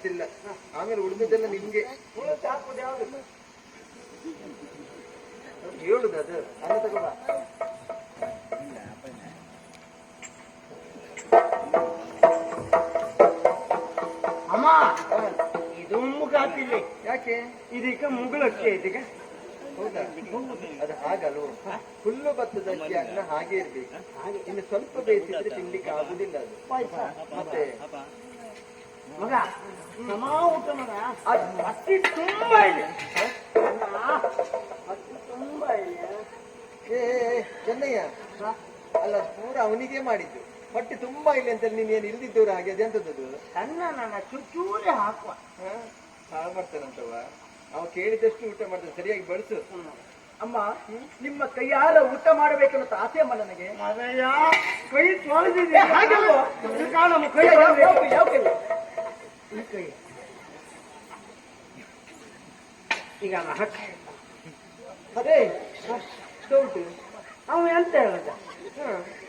ಗೊತ್ತಿಲ್ಲ. ಆಮೇಲೆ ಉಳಿದದೆಲ್ಲ ನಿಮ್ಗೆ. ಹೇಳುದು ಅದು. ಅನ್ನ ತಗೋಬ ಅಮ್ಮ ಇದು ಮುಗಾತಿಲ್ಲ ಯಾಕೆ? ಇದೀಗ ಮುಗುಳಕ್ಕೆ ಇದೀಗ. ಹೌದಾ? ಅದು ಹಾಗಲ್ವ? ಹುಲ್ಲು ಭತ್ತದ ಅಕ್ಕಿ ಅನ್ನ ಹಾಗೆ ಇರ್ಬೇಕು. ಇನ್ನು ಸ್ವಲ್ಪ ಬೇಯಿಸಿದ್ರೆ ತಿನ್ಲಿಕ್ಕೆ ಆಗುದಿಲ್ಲ ಅದು. ಮತ್ತೆ ಮಗ ಸಮ ಊಟ ಮಗ. ಹತ್ತಿ ತುಂಬಾ ಇದೆ. ಅತಿ ತುಂಬಾ ಇದೆ. ಏ ಚೆನ್ನಯ್ಯ ಅಲ್ಲ ಪೂರ ಅವನಿಗೆ ಮಾಡಿದ್ದು. ಹೊಟ್ಟೆ ತುಂಬಾ ಇಲ್ಲ ಅಂತ ನೀನ್ ಏನ್ ಇಲ್ದಿದ್ದವ್ರ ಹಾಗೆ ಅದೆಂತದ್ದು ಸಣ್ಣ ನನ್ನ ಚೂಚೂರೆ ಹಾಕುವ. ಹಾಳು ಮಾಡ್ತಾನಂತವ ಅವ ಕೇಳಿದಷ್ಟು ಊಟ ಮಾಡ್ತಾನೆ. ಸರಿಯಾಗಿ ಬಳಸು ಅಮ್ಮ ನಿಮ್ಮ ಕೈಯಾರ ಊಟ ಮಾಡಬೇಕನ್ನೋ ಆಸೆ ಅಮ್ಮ ನನಗೆ. ಕೈ ತೊಳೆದಿದೆ. ಕೈ ಯಾವ ಕೈ ಯಾವ ಕೈ ಈ ಕೈ ಈಗ ಹಕ್ಕ ಹಾಕ. ಅದೇ ಸೌಟು ಅವ ಎಂತ ಹೇಳ್ದ?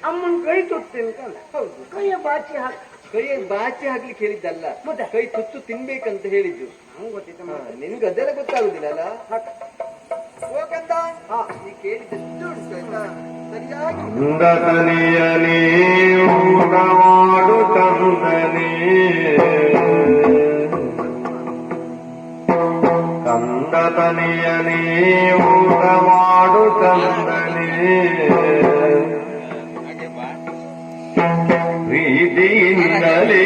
ಅಮ್ಮನ ಕೈ ತುತ್ತೇನೆ ಕಂದ ಹೌದು. ಕೈಯ ಬಾಚಿ ಹಾಕ. ಕೈಯ ಬಾಚಿ ಹಾಕ್ಲಿಕ್ಕೆ ಹೇಳಿದ್ದಲ್ಲ. ಮತ್ತೆ? ಕೈ ತುತ್ತು ತಿನ್ಬೇಕಂತ ಹೇಳಿದ್ದು. ಹಂಗ್ ಗೊತ್ತಿತ್ತು. ನಿನ್ಗೆ ಅದೆಲ್ಲ ಗೊತ್ತಾಗುದಿಲ್ಲ ಅಲ್ಲ? ಹೋಗಂತ? ಹಾ. ನೀ ಕೇಳಿದಷ್ಟು ಉಂಟು ಸರಿಯಾಗಿ ಕಂದತನಿಯನೇ ಕಂದತನಿಯನೇ ಊಟ ಮಾಡು ಕಂದನೇ ಪ್ರೀತಿಯಿಂದಲೇ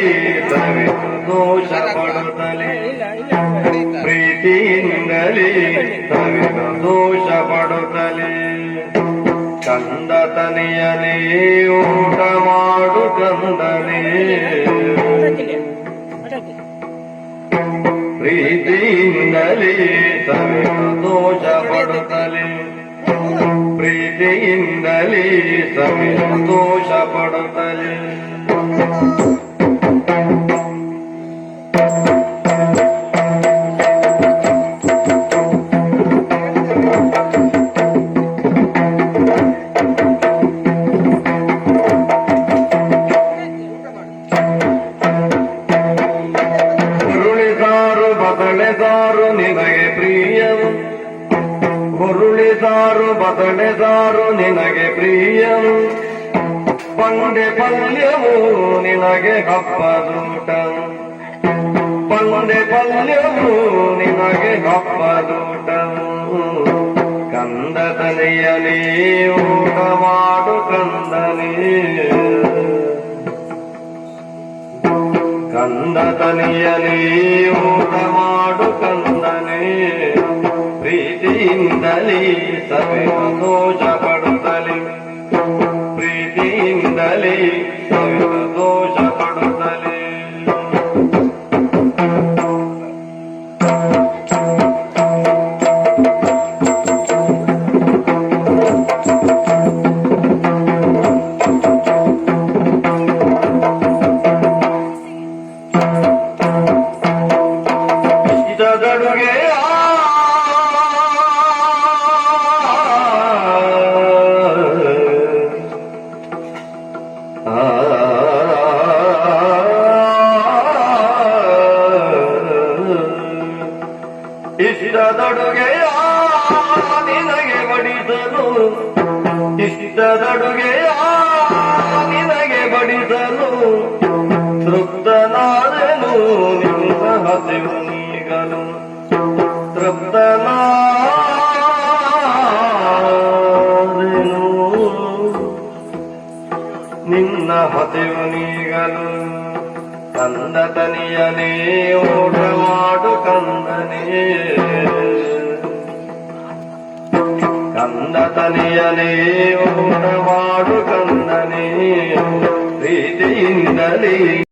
ತವೆ ದೋಷ ಪಡುತ್ತಲೇ ಪ್ರೀತಿಯಿಂದಲೇ ತವೆ ದೋಷ ಪಡುತ್ತಲೇ ಕಂದ ತನೆಯನೇ ಊಟ ಮಾಡು ಕಂದನೇ ಪ್ರೀತಿಯಿಂದಲೇ ಪ್ರೀತಿಯಿಂದಲೇ ಸವಿದ ದೋಷ ಪಡುತ್ತಲೇ ಹುರುಳಿ ಸಾರು ಬದಳೆ ಸಾರು ನಿನಗೆ ಪ್ರಿಯವು ಸಾರು ಸಾರು ನಿನಗೆ ಪ್ರಿಯನು ಪಂಡೆ ಪಲ್ಯವು ನಿನಗೆ ಹಬ್ಬದೂಟ ಪಂಡೆ ಪಲ್ಯವು ನಿನಗೆ ಹಬ್ಬದೂಟ ಕಂದ ತನೆಯನೇ ಊಟ ಮಾಡು ಕಂದನೇ ಕಂದ ತನಿಯನೇ ಊಟ ಮಾಡು ಕಂದನೇ ಪ್ರೀತಿಯಿಂದಲೇ ದೋಷ ಪಡುತ್ತಲೇ ಪ್ರೀತಿಯಿಂದಲೇ ದೋಷ ಪಡುತ್ತಲೇ ಇಷ್ಟದಡುಗೆ ನಿನಗೆ ಬಡಿಸಲು ಇಷ್ಟದೊಡುಗೆಯ ನಿನಗೆ ಬಡಿಸಲು ತೃಪ್ತನಾದನು ನಿನ್ನ ಹಸಿವು ನೀಗಲು. ತೃಪ್ತನಾದೆನು ನಿನ್ನ ಹಸಿವು ನೀಗಲು. ಕಂದ ತನಿಯನೇ ಊಟ ಮಾಡು ಕಂದನೇ ಕಂದ ತನಿಯನೇ